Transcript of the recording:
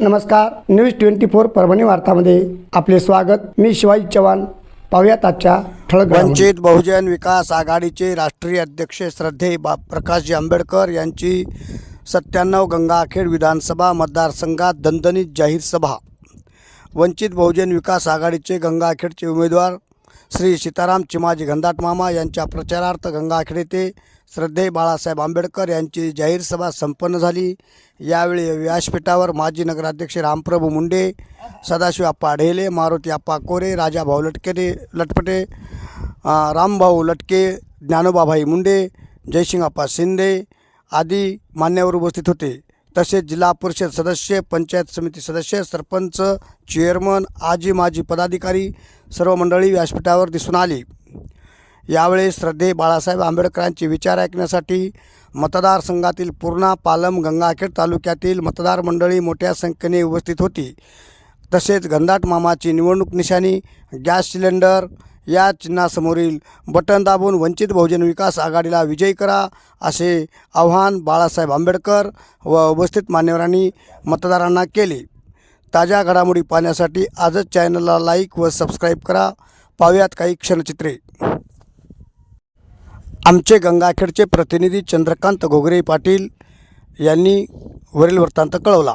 नमस्कार news twenty four Parbhani वार्तामध्ये आपले स्वागत. मी शिवाजी चव्हाण. पाहुयात आजच्या ठळक वंचित बहुजन विकास आघाडीचे राष्ट्रीय अध्यक्ष श्रद्धे बा प्रकाशजी आंबेडकर यांची सत्त्याण्णव गंगाखेड विधानसभा मतदारसंघात दणदणीत जाहीर सभा. वंचित बहुजन विकास आघाडीचे गंगाखेडचे उमेदवार श्री सीताराम चिमाजी घनदाट मामा यांच्या प्रचारार्थ गंगाखेड येथे श्रद्धे बाळासाहेब आंबेडकर यांची जाहीर सभा संपन्न झाली. यावेळी व्यासपीठावर माजी नगराध्यक्ष रामप्रभू मुंडे सदाशिव आप्पा ढेले मारुती आप्पा कोरे राजाभाऊ लटकेरे लटपटे रामभाऊ लटके ज्ञानोबाभाई मुंडे जयसिंग आप्पा शिंदे आदी मान्यवर उपस्थित होते. तसेच जिल्हा परिषद सदस्य पंचायत समिती सदस्य सरपंच चेअरमन आजी माजी पदाधिकारी सर्व मंडळी व्यासपीठावर दिसून आली. यावेळी श्रद्धे बाळासाहेब आंबेडकरांचे विचार ऐकण्यासाठी मतदारसंघातील पूर्णा पालम गंगाखेड तालुक्यातील मतदार मंडळी मोठ्या संख्येने उपस्थित होती. तसेच गंधाट मामाची निवडणूक निशाणी गॅस सिलेंडर या चिन्हासमोरील बटन दाबून वंचित बहुजन विकास आघाडीला विजयी करा असे आव्हान बाळासाहेब आंबेडकर व उपस्थित मान्यवरांनी मतदारांना केले. ताज्या घडामोडी पाहण्यासाठी आजच चॅनलला लाईक व सबस्क्राईब करा. पाहूयात काही क्षणचित्रे. आमचे गंगाखेडचे प्रतिनिधी चंद्रकांत घोगरे पाटील यांनी वरील वृत्तांत कळवला.